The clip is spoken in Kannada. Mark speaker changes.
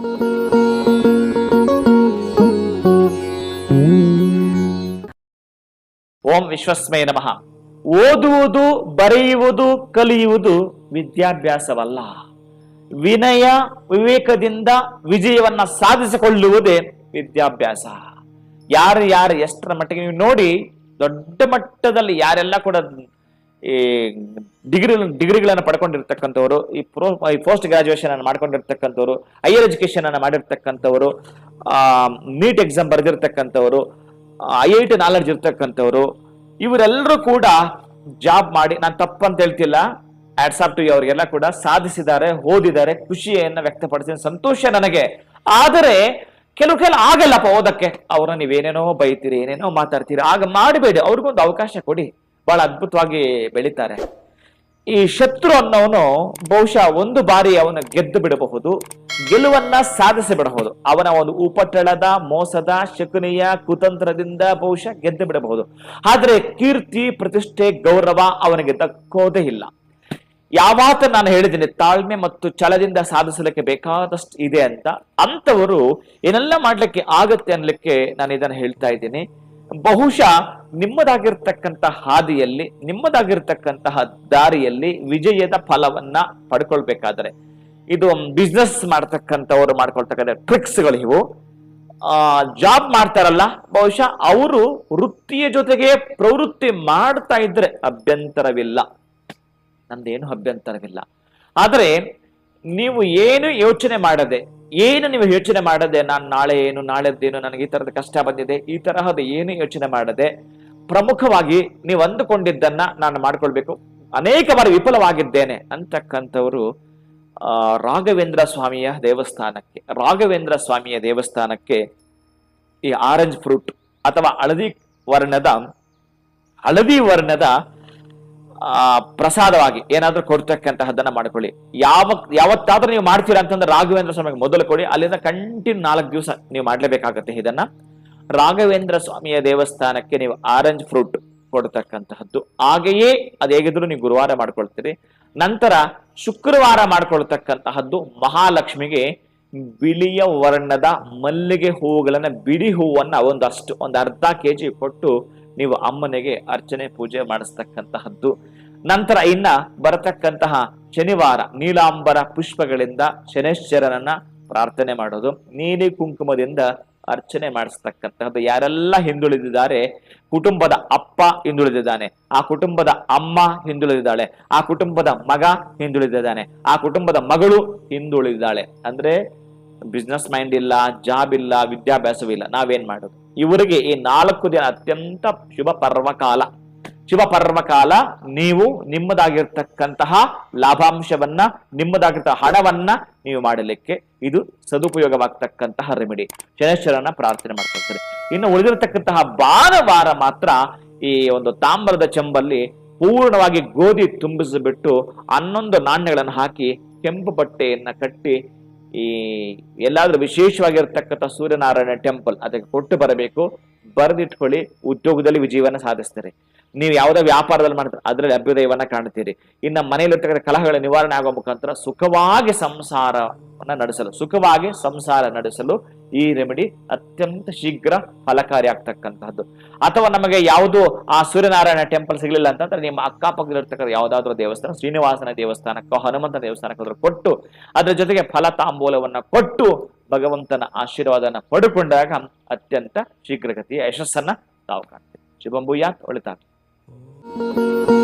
Speaker 1: ಓಂ ವಿಶ್ವಸ್ಮಯ ನಮಃ. ಓದುವುದು, ಬರೆಯುವುದು, ಕಲಿಯುವುದು ವಿದ್ಯಾಭ್ಯಾಸವಲ್ಲ. ವಿನಯ, ವಿವೇಕದಿಂದ ವಿಜಯವನ್ನ ಸಾಧಿಸಿಕೊಳ್ಳುವುದೇ ವಿದ್ಯಾಭ್ಯಾಸ. ಯಾರು ಯಾರು ಎಷ್ಟರ ಮಟ್ಟಿಗೆ ನೀವು ನೋಡಿ, ದೊಡ್ಡ ಮಟ್ಟದಲ್ಲಿ ಯಾರೆಲ್ಲ ಕೂಡ ಈ ಡಿಗ್ರಿ ಡಿಗ್ರಿಗಳನ್ನು ಪಡ್ಕೊಂಡಿರ್ತಕ್ಕಂಥವ್ರು, ಈ ಪ್ರೋ ಈ ಪೋಸ್ಟ್ ಗ್ರಾಜುಯೇಷನ್ ಅನ್ನು ಮಾಡ್ಕೊಂಡಿರ್ತಕ್ಕಂಥವ್ರು ಹೈಯರ್ ಎಜುಕೇಷನ್ ಅನ್ನು ಮಾಡಿರ್ತಕ್ಕಂಥವ್ರು ನೀಟ್ ಎಕ್ಸಾಮ್ ಬರೆದಿರ್ತಕ್ಕಂಥವ್ರು ಐ ಐ ಟಿ ನಾಲೆಡ್ಜ್ ಇರ್ತಕ್ಕಂಥವ್ರು, ಇವರೆಲ್ಲರೂ ಕೂಡ ಜಾಬ್ ಮಾಡಿ, ನಾನು ತಪ್ಪಂತ ಹೇಳ್ತಿಲ್ಲ ಆಟ್ಸಾಪ್ ಟು ಅವರಿಗೆಲ್ಲ ಕೂಡ ಸಾಧಿಸಿದ್ದಾರೆ, ಓದಿದ್ದಾರೆ, ಖುಷಿಯನ್ನು ವ್ಯಕ್ತಪಡಿಸಿದ ಸಂತೋಷ ನನಗೆ. ಆದರೆ ಕೆಲವು ಕೆಲ ಆಗಲ್ಲಪ್ಪ ಓದಕ್ಕೆ. ಅವ್ರನ್ನ ನೀವೇನೇನೋ ಬೈತೀರಿ, ಏನೇನೋ ಮಾತಾಡ್ತೀರಿ, ಆಗ ಮಾಡಬೇಡಿ, ಅವ್ರಿಗೊಂದು ಅವಕಾಶ ಕೊಡಿ. ಬಹಳ ಅದ್ಭುತವಾಗಿ ಬೆಳೀತಾರೆ. ಈ ಶತ್ರು ಅನ್ನೋನು ಬಹುಶಃ ಒಂದು ಬಾರಿ ಅವನ ಗೆದ್ದು ಬಿಡಬಹುದು, ಗೆಲುವನ್ನ ಸಾಧಿಸಿ ಬಿಡಬಹುದು. ಅವನ ಒಂದು ಉಪಟಳದ, ಮೋಸದ, ಶಕುನಿಯ ಕುತಂತ್ರದಿಂದ ಬಹುಶಃ ಗೆದ್ದು ಬಿಡಬಹುದು. ಆದರೆ ಕೀರ್ತಿ, ಪ್ರತಿಷ್ಠೆ, ಗೌರವ ಅವನಿಗೆ ದಕ್ಕೋದೇ ಇಲ್ಲ. ಯಾವತ್ತ ನಾನು ಹೇಳಿದ್ದೀನಿ, ತಾಳ್ಮೆ ಮತ್ತು ಛಲದಿಂದ ಸಾಧಿಸಲಿಕ್ಕೆ ಬೇಕಾದಷ್ಟು ಇದೆ ಅಂತ. ಅಂತವರು ಏನೆಲ್ಲ ಮಾಡ್ಲಿಕ್ಕೆ ಆಗತ್ತೆ ಅನ್ಲಿಕ್ಕೆ ನಾನು ಇದನ್ನ ಹೇಳ್ತಾ ಇದ್ದೀನಿ. ಬಹುಶಃ ನಿಮ್ಮದಾಗಿರ್ತಕ್ಕಂತಹ ಹಾದಿಯಲ್ಲಿ, ನಿಮ್ಮದಾಗಿರ್ತಕ್ಕಂತಹ ದಾರಿಯಲ್ಲಿ ವಿಜಯದ ಫಲವನ್ನ ಪಡ್ಕೊಳ್ಬೇಕಾದ್ರೆ. ಇದು ಬಿಸ್ನೆಸ್ ಮಾಡ್ತಕ್ಕಂಥವ್ರು ಮಾಡ್ಕೊಳ್ತಕ್ಕಂಥ ಟ್ರಿಕ್ಸ್ಗಳು ಇವು. ಜಾಬ್ ಮಾಡ್ತಾರಲ್ಲ, ಬಹುಶಃ ಅವರು ವೃತ್ತಿಯ ಜೊತೆಗೆ ಪ್ರವೃತ್ತಿ ಮಾಡ್ತಾ ಇದ್ರೆ ಅಭ್ಯಂತರವಿಲ್ಲ. ನಂದೇನು ಅಭ್ಯಂತರವಿಲ್ಲ. ಆದರೆ, ನೀವು ಏನು ಯೋಚನೆ ಮಾಡದೆ ಏನು ನೀವು ಯೋಚನೆ ಮಾಡದೆ, ನಾನು ನಾಳೆ ಏನು ನಾಳೆದ್ದೇನು ನನಗೆ ಈ ತರದ ಕಷ್ಟ ಬಂದಿದೆ, ಈ ತರಹದ ಏನು ಯೋಚನೆ ಮಾಡದೆ, ಪ್ರಮುಖವಾಗಿ ನೀವು ಅಂದುಕೊಂಡಿದ್ದನ್ನ ನಾನು ಮಾಡ್ಕೊಳ್ಬೇಕು. ಅನೇಕ ಬಾರಿ ವಿಫಲವಾಗಿದ್ದೇನೆ. ಅಂತಕ್ಕಂಥವರು ರಾಘವೇಂದ್ರ ಸ್ವಾಮಿಯ ದೇವಸ್ಥಾನಕ್ಕೆ, ರಾಘವೇಂದ್ರ ಸ್ವಾಮಿಯ ದೇವಸ್ಥಾನಕ್ಕೆ ಈ ಆರೆಂಜ್ ಫ್ರೂಟ್ ಅಥವಾ ಹಳದಿ ವರ್ಣದ ಹಳದಿ ವರ್ಣದ ಆ, ಪ್ರಸಾದವಾಗಿ ಏನಾದ್ರೂ ಕೊಡ್ತಕ್ಕಂತಹದ್ದನ್ನ ಮಾಡ್ಕೊಳ್ಳಿ. ಯಾವ, ಯಾವತ್ತಾದ್ರೂ ನೀವು ಮಾಡ್ತೀರಾ ಅಂತಂದ್ರೆ ರಾಘವೇಂದ್ರ ಸ್ವಾಮಿಗೆ ಮೊದಲು ಕೊಡಿ. ಅಲ್ಲಿಂದ ಕಂಟಿನ್ಯೂ ನಾಲ್ಕು ದಿವಸ ನೀವು ಮಾಡ್ಲೇಬೇಕಾಗತ್ತೆ ಇದನ್ನ. ರಾಘವೇಂದ್ರ ಸ್ವಾಮಿಯ ದೇವಸ್ಥಾನಕ್ಕೆ ನೀವು ಆರೆಂಜ್ ಫ್ರೂಟ್ ಕೊಡ್ತಕ್ಕಂತಹದ್ದು. ಹಾಗೆಯೇ ಅದು ಹೇಗಿದ್ರು ನೀವು ಗುರುವಾರ ಮಾಡ್ಕೊಳ್ತೀರಿ. ನಂತರ ಶುಕ್ರವಾರ ಮಾಡ್ಕೊಳ್ತಕ್ಕಂತಹದ್ದು ಮಹಾಲಕ್ಷ್ಮಿಗೆ ಬಿಳಿಯ ವರ್ಣದ ಮಲ್ಲಿಗೆ ಹೂವುಗಳನ್ನ ಬಿಡಿ ಹೂವನ್ನ ಒಂದಷ್ಟು ಒಂದು ಅರ್ಧ ಕೆಜಿ ಕೊಟ್ಟು ನೀವು ಅಮ್ಮನಿಗೆ ಅರ್ಚನೆ, ಪೂಜೆ ಮಾಡಿಸ್ತಕ್ಕಂತಹದ್ದು. ನಂತರ ಇನ್ನ ಬರತಕ್ಕಂತಹ ಶನಿವಾರ ನೀಲಾಂಬರ ಪುಷ್ಪಗಳಿಂದ ಶನೇಶ್ವರನನ್ನ ಪ್ರಾರ್ಥನೆ ಮಾಡೋದು. ನೀಲಿ ಕುಂಕುಮದಿಂದ ಅರ್ಚನೆ ಮಾಡಿಸ್ತಕ್ಕಂತಹದ್ದು. ಯಾರೆಲ್ಲ ಹಿಂದುಳಿದಿದ್ದಾರೆ, ಕುಟುಂಬದ ಅಪ್ಪ ಹಿಂದುಳಿದಿದ್ದಾನೆ, ಆ ಕುಟುಂಬದ ಅಮ್ಮ ಹಿಂದುಳಿದಿದ್ದಾಳೆ, ಆ ಕುಟುಂಬದ ಮಗ ಹಿಂದುಳಿದಿದ್ದಾನೆ, ಆ ಕುಟುಂಬದ ಮಗಳು ಹಿಂದುಳಿದಿದ್ದಾಳೆ ಅಂದ್ರೆ ಬಿಸ್ನೆಸ್ ಮೈಂಡ್ ಇಲ್ಲ ಜಾಬ್ ಇಲ್ಲ, ವಿದ್ಯಾಭ್ಯಾಸವಿಲ್ಲ, ನಾವೇನ್ ಮಾಡೋದು? ಇವರಿಗೆ ಈ ನಾಲ್ಕು ದಿನ ಅತ್ಯಂತ ಶುಭ ಪರ್ವಕಾಲ. ಶುಭ ಪರ್ವಕಾಲ ನೀವು ನಿಮ್ಮದಾಗಿರ್ತಕ್ಕಂತಹ ಲಾಭಾಂಶವನ್ನ ನಿಮ್ಮದಾಗಿರ್ತ ಹಣವನ್ನ ನೀವು ಮಾಡಲಿಕ್ಕೆ ಇದು ಸದುಪಯೋಗವಾಗ್ತಕ್ಕಂತಹ ರೆಮಿಡಿ ಶನೇಶ್ವರನ ಪ್ರಾರ್ಥನೆ ಮಾಡ್ತಾರೆ ಇನ್ನು ಉಳಿದಿರತಕ್ಕಂತಹ ಭಾನುವಾರ ಮಾತ್ರ ಈ ಒಂದು ತಾಮ್ರದ ಚೆಂಬಲ್ಲಿ ಪೂರ್ಣವಾಗಿ ಗೋಧಿ ತುಂಬಿಸಿಬಿಟ್ಟು ಹನ್ನೊಂದು ನಾಣ್ಯಗಳನ್ನು ಹಾಕಿ ಕೆಂಪು ಬಟ್ಟೆಯನ್ನ ಕಟ್ಟಿ ಈ ಎಲ್ಲಾದ್ರೂ ವಿಶೇಷವಾಗಿರ್ತಕ್ಕಂಥ ಸೂರ್ಯನಾರಾಯಣ ಟೆಂಪಲ್ ಅದಕ್ಕೆ ಕೊಟ್ಟು ಬರಬೇಕು. ಬರೆದಿಟ್ಕೊಳ್ಳಿ ಉದ್ಯೋಗದಲ್ಲಿ ವಿಜಯವನ್ನು ಸಾಧಿಸ್ತಾರೆ. ನೀವು ಯಾವುದೇ ವ್ಯಾಪಾರದಲ್ಲಿ ಮಾಡ್ತಾರೆ ಅದರಲ್ಲಿ ಅಭ್ಯುದಯವನ್ನ ಕಾಣ್ತೀರಿ ಇನ್ನ ಮನೆಯಲ್ಲಿರ್ತಕ್ಕಂಥ ಕಲಹಗಳ ನಿವಾರಣೆ ಆಗುವ ಮುಖಾಂತರ ಸುಖವಾಗಿ ಸಂಸಾರವನ್ನ ನಡೆಸಲು, ಸುಖವಾಗಿ ಸಂಸಾರ ನಡೆಸಲು ಈ ರೆಮಿಡಿ ಅತ್ಯಂತ ಶೀಘ್ರ ಫಲಕಾರಿ ಆಗ್ತಕ್ಕಂತಹದ್ದು ಅಥವಾ ನಮಗೆ ಯಾವುದು ಆ ಸೂರ್ಯನಾರಾಯಣ ಟೆಂಪಲ್ ಸಿಗಲಿಲ್ಲ ಅಂತಂದ್ರೆ ನಿಮ್ಮ ಅಕ್ಕಪಕ್ಕದಲ್ಲಿರ್ತಕ್ಕಂಥ ಯಾವುದಾದ್ರೂ ದೇವಸ್ಥಾನ, ಶ್ರೀನಿವಾಸನ ದೇವಸ್ಥಾನಕ್ಕೋ, ಹನುಮಂತ ದೇವಸ್ಥಾನಕ್ಕಾದರೂ ಕೊಟ್ಟು, ಅದ್ರ ಜೊತೆಗೆ ಫಲ ತಾಂಬೂಲವನ್ನ ಕೊಟ್ಟು ಭಗವಂತನ ಆಶೀರ್ವಾದನ ಪಡ್ಕೊಂಡಾಗ ಅತ್ಯಂತ ಶೀಘ್ರಗತಿಯ ಯಶಸ್ಸನ್ನ ತಾವು ಕಾಣ್ತೀವಿ ಶುಭಂಭೂಯಾತ್ Música